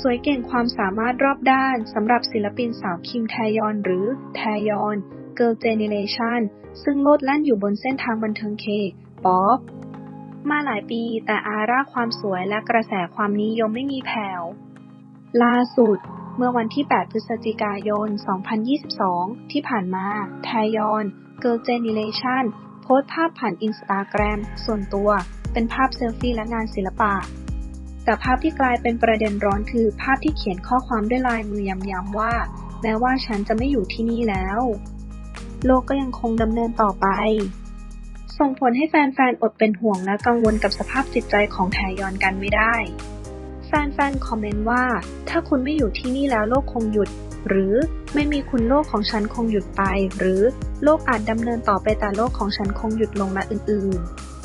สวยเก่งความสามารถรอบด้านสำหรับศิลปินสาวคิมแทยอนหรือแทยอน Girl Generation ซึ่งโลดแล่นอยู่บนเส้นทางบันเทิงเคป๊อปมาหลายปีแต่อาร่าความสวยและกระแสความนิยมไม่มีแผ่วล่าสุด เมื่อวันที่ 8 พฤศจิกายน 2022 ที่ผ่านมาแทยอน Girl Generation โพสต์ภาพผ่านอินสตาแกรมส่วนตัว เป็นภาพเซลฟี่และงานศิลปะ แต่ภาพที่กลายเป็นประเด็นร้อนคือภาพที่เขียนข้อความด้วยลายมือย้ำๆว่า แม้ว่าฉันจะไม่อยู่ที่นี่แล้ว โลกก็ยังคงดำเนินต่อไป ส่งผลให้แฟนๆ อดเป็นห่วงและกังวลกับสภาพจิตใจของแทยอนกันไม่ได้ แฟนๆ คอมเมนต์ว่า ถ้าคุณไม่อยู่ที่นี่แล้วโลกคงหยุด หรือไม่มีคุณโลกของฉันคงหยุดไป หรือโลกอาจดำเนินต่อไปแต่โลกของฉันคงหยุดลงและอื่นๆ